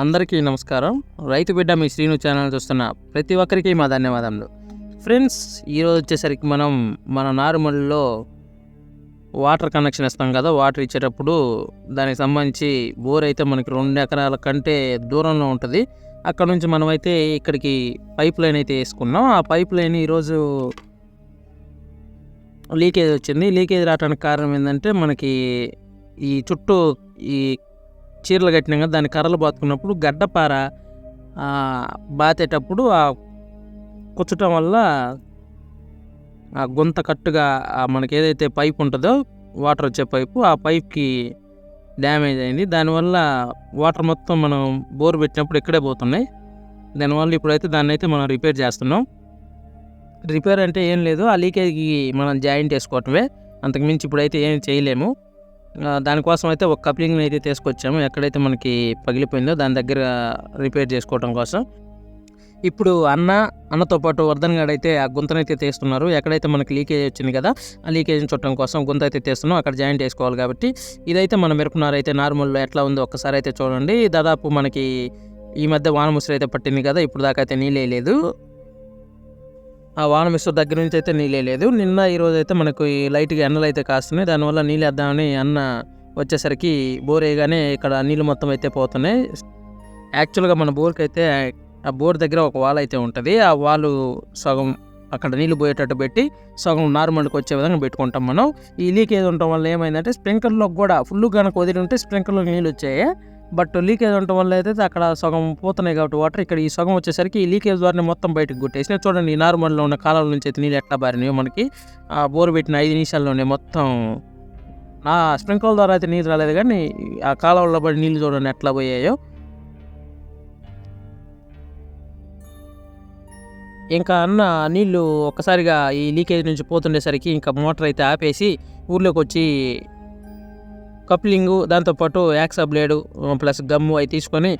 అందరికీ నమస్కారం. రైతు బిడ్డ మీ శ్రీను ఛానల్ చూస్తున్న ప్రతి ఒక్కరికి మా ధన్యవాదములు. ఫ్రెండ్స్ ఈరోజు వచ్చేసరికి మనం మన నారుమల్లో వాటర్ కనెక్షన్ ఇస్తాం కదా వాటర్ ఇచ్చేటప్పుడు దానికి సంబంధించి బోర్ అయితే మనకి రెండు ఎకరాల కంటే దూరంలో ఉంటుంది. అక్కడ నుంచి మనం అయితే ఇక్కడికి పైప్ లైన్ అయితే వేసుకున్నాం. ఆ పైప్ లైన్ ఈరోజు లీకేజ్ వచ్చింది. లీకేజ్ రావడానికి కారణం ఏంటంటే మనకి ఈ చుట్టూ ఈ చీరలు కట్టినాం కదా దాని కర్రలు బాతుకున్నప్పుడు గడ్డపార బాతేటప్పుడు ఆ కుచ్చటం వల్ల ఆ గుంత కట్టుగా మనకి ఏదైతే పైప్ ఉంటుందో వాటర్ వచ్చే పైపు ఆ పైప్కి డ్యామేజ్ అయింది. దానివల్ల వాటర్ మొత్తం మనం బోర్ పెట్టినప్పుడు ఇక్కడే పోతున్నాయి. దానివల్ల ఇప్పుడైతే దాన్ని అయితే మనం రిపేర్ చేస్తున్నాం. రిపేర్ అంటే ఏం లేదు ఆ లీకేజ్కి మనం జాయింట్ వేసుకోవటమే అంతకుమించి ఇప్పుడైతే ఏం చేయలేము. దానికోసం అయితే ఒక కప్లింగ్ అయితే తీసుకొచ్చాము. ఎక్కడైతే మనకి పగిలిపోయిందో దాని దగ్గర రిపేర్ చేసుకోవడం కోసం. ఇప్పుడు అన్న అన్నతో పాటు వర్ధన్ గారు అయితే ఆ గుంతనైతే తీస్తున్నారు. ఎక్కడైతే మనకి లీకేజ్ వచ్చింది కదా ఆ లీకేజ్ చూడటం కోసం గుంత అయితే తీస్తున్నాం. అక్కడ జాయింట్ వేసుకోవాలి కాబట్టి. ఇదైతే మన మిరపనారు అయితే నార్మల్లో ఎట్లా ఉందో ఒకసారి అయితే చూడండి. దాదాపు మనకి ఈ మధ్య వాన ముసురు అయితే పట్టింది కదా ఇప్పుడు దాకా అయితే నీళ్ళే లేదు. ఆ వాన మిస్టర్ దగ్గర నుంచి అయితే నీళ్ళే లేదు. నిన్న ఈరోజు అయితే మనకు ఈ లైట్గా ఎండలు అయితే కాస్తున్నాయి. దానివల్ల నీళ్ళు వేద్దామని అన్న వచ్చేసరికి బోర్ వేయగానే ఇక్కడ నీళ్ళు మొత్తం అయితే పోతున్నాయి. యాక్చువల్గా మన బోర్కి అయితే ఆ బోర్ దగ్గర ఒక వాల్ అయితే ఉంటుంది. ఆ వాలు సగం అక్కడ నీళ్ళు పోయేటట్టు పెట్టి సగం నార్మల్కి వచ్చే విధంగా పెట్టుకుంటాం మనం. ఈ లీకేజ్ ఉండటం వల్ల ఏమైందంటే స్ప్రింక్లర్లో కూడా ఫుల్ కనుక వదిలి ఉంటే స్ప్రింక్లర్లో నీళ్ళు వచ్చాయి. బట్ లీకేజ్ ఉండటం వల్ల అయితే అక్కడ సగం పోతున్నాయి కాబట్టి వాటర్. ఇక్కడ ఈ సగం వచ్చేసరికి ఈ లీకేజ్ ద్వారా మొత్తం బయటకు కొట్టేసి చూడండి ఈ నార్మల్లో ఉన్న కాలాల నుంచి అయితే నీళ్ళు ఎట్లా బారినాయి మనకి. ఆ బోర్ పెట్టిన ఐదు నిమిషాల్లోనే మొత్తం నా స్ప్రింక్లర్ ద్వారా అయితే నీళ్ళు రాలేదు కానీ ఆ కాలంలో పడి నీళ్ళు చూడండి ఎట్లా పోయాయో. ఇంకా అన్న నీళ్ళు ఒక్కసారిగా ఈ లీకేజ్ నుంచి పోతుండేసరికి ఇంకా మోటార్ అయితే ఆపేసి ఊర్లోకి వచ్చి కప్లింగు దాంతోపాటు యాక్సా బ్లేడు ప్లస్ గమ్ము అవి తీసుకొని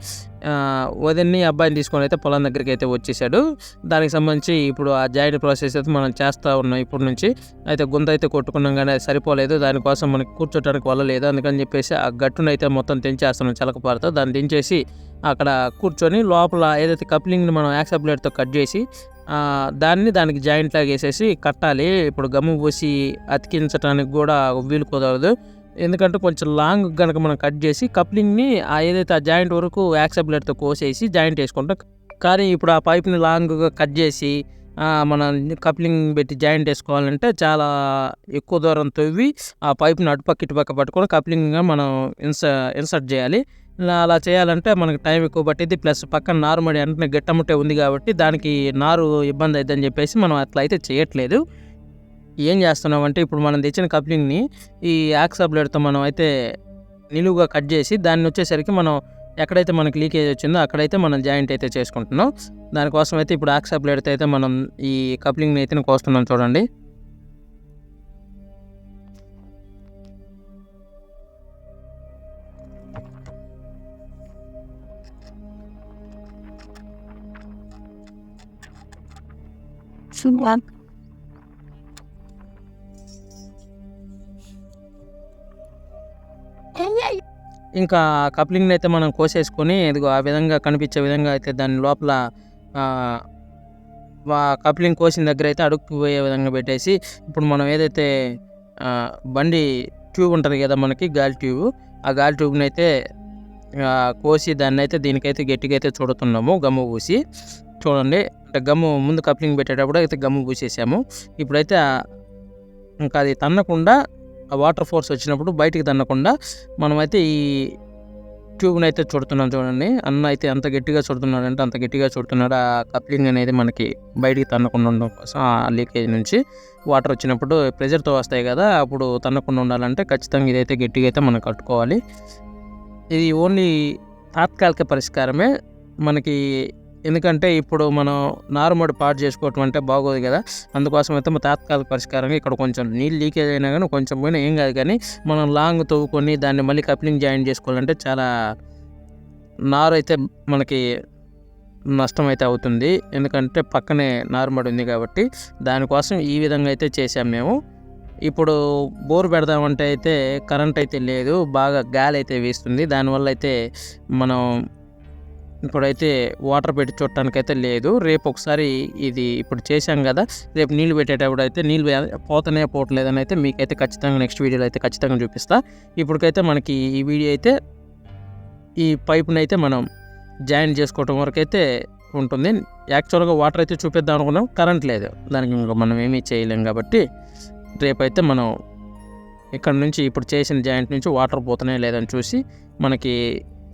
వదిన్ని అబ్బాయిని తీసుకొని అయితే పొలం దగ్గరికి అయితే వచ్చేసాడు. దానికి సంబంధించి ఇప్పుడు ఆ జాయింట్ ప్రాసెస్ అయితే మనం చేస్తూ ఉన్నాం ఇప్పటి నుంచి. అయితే గుంత అయితే కొట్టుకున్నాం కానీ సరిపోలేదు. దానికోసం మనకి కూర్చోటానికి వల్ల లేదు. అందుకని చెప్పేసి ఆ గట్టును అయితే మొత్తం తెంచేస్తున్నాం చిలకపారతో దాన్ని దించేసి అక్కడ కూర్చొని లోపల ఏదైతే కప్లింగ్ని మనం యాక్సా బ్లేడ్తో కట్ చేసి దాన్ని దానికి జాయింట్ లాగా వేసేసి కట్టాలి. ఇప్పుడు గమ్ము పోసి అతికించడానికి కూడా వీలు కుదరదు. ఎందుకంటే కొంచెం లాంగ్ కనుక మనం కట్ చేసి కప్లింగ్ని ఆ ఏదైతే ఆ జాయింట్ వరకు యాక్సెప్లెట్తో కోసేసి జాయింట్ వేసుకుంటాం. కానీ ఇప్పుడు ఆ పైప్ని లాంగ్గా కట్ చేసి మన మనం కప్లింగ్ పెట్టి జాయింట్ వేసుకోవాలంటే చాలా ఎక్కువ దూరం తవ్వి ఆ పైప్ని అటుపక్క ఇటుపక్క పట్టుకొని కప్లింగ్గా మనం ఇన్స ఇన్సర్ట్ చేయాలి. ఇలా అలా చేయాలంటే మనకి టైం ఎక్కువ పట్టింది ప్లస్ పక్కన నారు మడి వెంటనే గట్టముట్టే ఉంది కాబట్టి దానికి నారు ఇబ్బంది అవుతుందని చెప్పేసి మనం అట్లా అయితే చేయట్లేదు. ఏం చేస్తున్నాం అంటే ఇప్పుడు మనం తెచ్చిన కప్లింగ్ని ఈ యాక్సా బ్లేడ్తో మనం అయితే నిలువుగా కట్ చేసి దాన్ని వచ్చేసరికి మనం ఎక్కడైతే మనకి లీకేజ్ వచ్చిందో అక్కడైతే మనం జాయింట్ అయితే చేసుకుంటున్నాం. దానికోసం అయితే ఇప్పుడు యాక్సా బ్లేడ్తో అయితే మనం ఈ కప్లింగ్ని అయితే కోస్తున్నాం చూడండి. ఇంకా కప్లింగ్ని అయితే మనం కోసేసుకొని ఇదిగో ఆ విధంగా కనిపించే విధంగా అయితే దాని లోపల కప్లింగ్ కోసిన దగ్గర అయితే అడుక్కు పోయే విధంగా పెట్టేసి ఇప్పుడు మనం ఏదైతే బండి ట్యూబ్ ఉంటుంది కదా మనకి గాలి ట్యూబ్ ఆ గాలి ట్యూబ్ని అయితే కోసి దాన్ని అయితే దీనికైతే గట్టిగా అయితే చూడుతున్నాము గమ్ము పూసి. చూడండి అంటే గమ్ము ముందు కప్లింగ్ పెట్టేటప్పుడు అయితే గమ్ము పూసేసాము. ఇప్పుడైతే ఇంకా అది తన్నకుండా వాటర్ ఫోర్స్ వచ్చినప్పుడు బయటికి తన్నకుండా మనమైతే ఈ ట్యూబ్ని అయితే చుడుతున్నాం చూడండి. అన్న అయితే అంత గట్టిగా చుడుతున్నాడు అంటే అంత గట్టిగా చుడుతున్నాడు. ఆ కప్లింగ్ అనేది మనకి బయటికి తన్నకుండా ఉండడం కోసం ఆ లీకేజ్ నుంచి వాటర్ వచ్చినప్పుడు ప్రెజర్తో వస్తాయి కదా అప్పుడు తన్నకుండా ఉండాలంటే ఖచ్చితంగా ఇదైతే గట్టిగా అయితే మనం కట్టుకోవాలి. ఇది ఓన్లీ తాత్కాలిక పరిష్కారమే. మనకి ఎందుకంటే ఇప్పుడు మనం నారుమడి పాడు చేసుకోవటం అంటే బాగోదు కదా. అందుకోసం అయితే మా తాత్కాలిక పరిష్కారంగా ఇక్కడ కొంచెం నీళ్ళు లీకేజ్ అయినా కానీ కొంచెం పోయినా ఏం కాదు కానీ మనం లాంగ్ తవ్వుకొని దాన్ని మళ్ళీ కప్లింగ్ జాయిన్ చేసుకోవాలంటే చాలా నారు అయితే మనకి నష్టం అయితే అవుతుంది. ఎందుకంటే పక్కనే నారుమడి ఉంది కాబట్టి దానికోసం ఈ విధంగా అయితే చేసాం మేము. ఇప్పుడు బోర్ పెడదామంటే అయితే కరెంట్ అయితే లేదు బాగా గాలి అయితే వీస్తుంది. దానివల్ల అయితే మనం ఇప్పుడైతే వాటర్ పెట్టి చూడటానికి అయితే లేదు. రేపు ఒకసారి ఇది ఇప్పుడు చేశాం కదా రేపు నీళ్ళు పెట్టేటప్పుడు అయితే నీళ్ళు పోతనే పోవట్లేదని అయితే మీకైతే ఖచ్చితంగా నెక్స్ట్ వీడియోలో అయితే ఖచ్చితంగా చూపిస్తా. ఇప్పటికైతే మనకి ఈ వీడియో అయితే ఈ పైప్ని అయితే మనం జాయిన్ చేసుకోవటం వరకు అయితే ఉంటుంది. యాక్చువల్గా వాటర్ అయితే చూపిద్దాం అనుకున్నాం కరెంట్ లేదు. దానికి ఇంకా మనం ఏమీ చేయలేం కాబట్టి రేపైతే మనం ఇక్కడ నుంచి ఇప్పుడు చేసిన జాయింట్ నుంచి వాటర్ పోతనే లేదని చూసి మనకి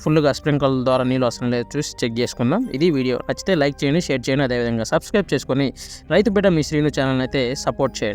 ఫుల్గా స్ప్రింకల్ ద్వారా నీళ్ళు వస్తున్న లేదు. చూసి చెక్ చేసుకుందాం. ఇది వీడియో. నచ్చితే లైక్ చేయండి షేర్ చేయండి. అదేవిధంగా సబ్స్క్రైబ్ చేసుకొని రైతు బిడ్డ మీ శ్రీను ఛానల్ అయితే సపోర్ట్ చేయండి.